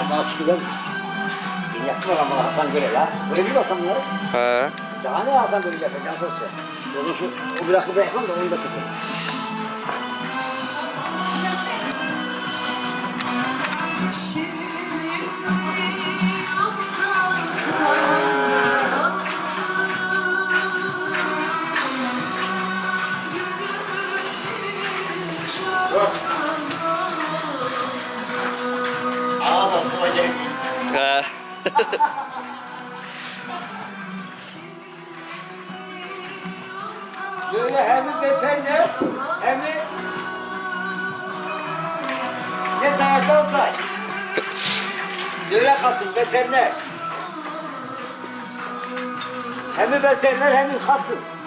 Ama eskiden yaptılar ama Hasan göre la. Öyle bir Hasan ya. He. Daha ne Hasan göre yapacağım sosya. Onu şu, o bırakıp bırakmam da onu da tutun. Ağzı sıvacak. He. Böyle hem veteriner hem ne sayarsa o say. Böyle katın veteriner. Hem veteriner hem katın.